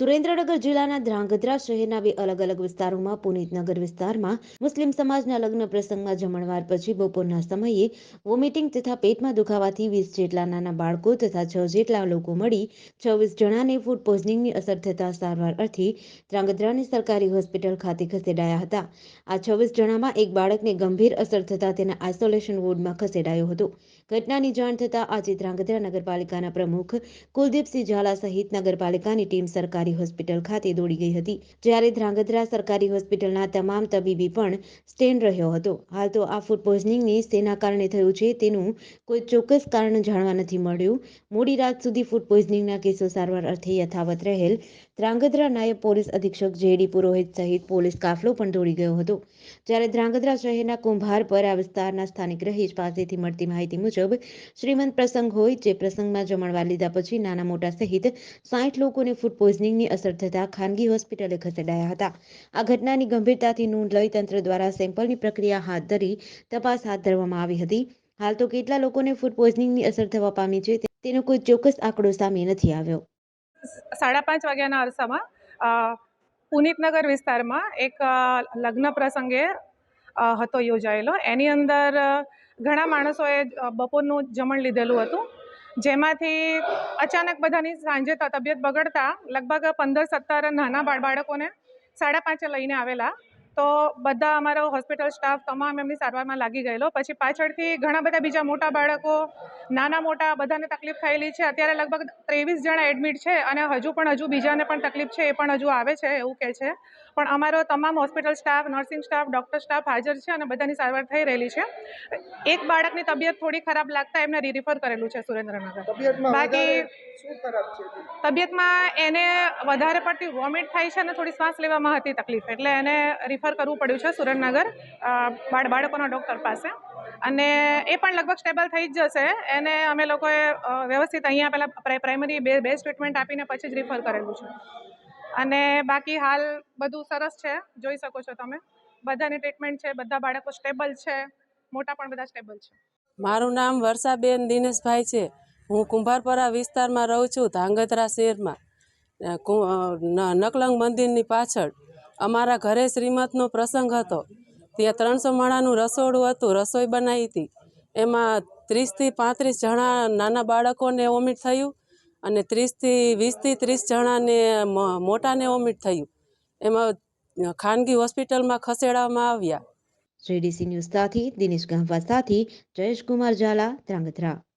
સુરેન્દ્રનગર જિલ્લાના ધ્રાંગધ્રા શહેરના બે અલગ અલગ વિસ્તારોમાં, પુનિતનગર વિસ્તારમાં મુસ્લિમ સમાજના લગ્ન પ્રસંગમાં જમણવાર પછી બપોરના સમયે વોમિટિંગ તથા પેટમાં દુખાવાથી વીસ જેટલા નાના બાળકો તથા છ જેટલા લોકો મળી છવ્વીસ જણાને ફૂડ પોઈઝનિંગની અસર થતા સારવાર અર્થે ધ્રાંગધ્રાની સરકારી હોસ્પિટલ ખાતે ખસેડાયા હતા. આ છવ્વીસ જણામાં એક બાળકને ગંભીર અસર થતા તેને આઇસોલેશન વોર્ડમાં ખસેડાયો હતો. ઘટનાની જાણ થતાં આજે ધ્રાંગધ્રા નગરપાલિકાના પ્રમુખ કુલદીપસિંહ ઝાલા સહિત નગરપાલિકાની ટીમ સરકારી હોસ્પિટલ ખાતે દોડી ગઈ હતી. જ્યારે ધ્રાંગધ્રા સરકારી હોસ્પિટલના તમામ તબીબી પણ સ્ટેન્ડ રહ્યો હતો. હાલ તો આ ફૂડ પોઈઝનિંગની શેના કારણે થયું છે તેનું કોઈ ચોક્કસ કારણ જાણવા નથી મળ્યું. મોડી રાત સુધી ફૂડ પોઈઝનિંગના કેસો સારવાર અર્થે યથાવત રહેલ ધ્રાંગધ્રા નાયબ પોલીસ અધિક્ષક જેડી પુરોહિત સહિત પોલીસ કાફલો પણ દોડી ગયો હતો. જ્યારે ધ્રાંગધ્રા શહેરના કુંભાર પર આ વિસ્તારના સ્થાનિક રહીશ પાસેથી મળતી માહિતી મુજબ, શ્રીમંત પ્રસંગ હોય જે પ્રસંગમાં જમણવાર લીધા પછી નાના મોટા સહિત સાઠ લોકોને ફૂડ પોઈઝનિંગની અસર થતા ખાનગી હોસ્પિટલે ખસેડાયા હતા. આ ઘટનાની ગંભીરતાથી નોંધ લઈ તંત્ર દ્વારા સેમ્પલની પ્રક્રિયા હાથ ધરી તપાસ હાથ ધરવામાં આવી હતી. હાલ તો કેટલા લોકોને ફૂડ પોઈઝનિંગની અસર થવા પામી છે તેનો કોઈ ચોક્કસ આંકડો સામે નથી આવ્યો. સાડા પાંચ વાગ્યાના અરસામાં પુનિતનગર વિસ્તારમાં એક લગ્ન પ્રસંગે હતો યોજાયેલો. એની અંદર ઘણા માણસોએ બપોરનું જમણ લીધેલું હતું. જેમાંથી અચાનક બધાની સાંજે તબિયત બગડતા લગભગ પંદર સત્તર નાના બાળ બાળકોને સાડા પાંચે લઈને આવેલા. તો બધા અમારો હોસ્પિટલ સ્ટાફ તમામ એમની સારવારમાં લાગી ગયેલો. પછી પાછળથી ઘણા બધા બીજા મોટા બાળકો, નાના મોટા, બધાને તકલીફ થયેલી છે. અત્યારે લગભગ ત્રેવીસ જણા એડમિટ છે અને હજુ પણ હજુ બીજાને પણ તકલીફ છે, એ પણ હજુ આવે છે એવું કહે છે. પણ અમારો તમામ hospital staff nursing staff doctor staff હાજર છે અને બધાની સારવાર થઈ રહેલી છે. એક બાળકની તબિયત થોડી ખરાબ લાગતા એમને રિફર કરેલું છે સુરેન્દ્રનગર. બાકી- તબિયતમાં એને વધારે પડતી વોમિટ થાય છે અને થોડી શ્વાસ લેવામાં હતી તકલીફ એટલે એને રિફર કરવું પડ્યું છે સુરેન્દ્રનગર બાળ બાળકોના ડૉક્ટર પાસે. અને એ પણ લગભગ સ્ટેબલ થઈ જ જશે. એને અમે લોકોએ વ્યવસ્થિત અહીંયા પહેલાં પ્રાઇમરી બે બેસ્ટ ટ્રીટમેન્ટ આપીને પછી જ રિફર કરેલું છે. અને બાકી હાલ બધું સરસ છે. જોઈ શકો છો તમે. બધાની ટ્રીટમેન્ટ છે, બધા બાળકો સ્ટેબલ છે, મોટા પણ બધા સ્ટેબલ છે. મારું નામ વર્ષાબેન દિનેશભાઈ છે. હું કુંભારપરા વિસ્તારમાં રહું છું, ધાંગધ્રા શહેરમાં. નકલંગ મંદિરની પાછળ. અમારા ઘરે શ્રીમતનો પ્રસંગ હતો. ત્યાં ત્રણસો માણાનું રસોડું હતું, રસોઈ બનાવી હતી. એમાં ત્રીસથી પાંત્રીસ જણા નાના બાળકોને વોમિટ થયું. અને ત્રીસથી, વીસથી ત્રીસ જણાને મોટાને વોમિટ થયું. એમાં ખાનગી હોસ્પિટલમાં ખસેડવામાં આવ્યા. જેડીસી ન્યૂઝ સાથે દિનેશ ગાંભા સાથે જયેશ કુમાર ઝાલા, ધ્રાંગધ્રા.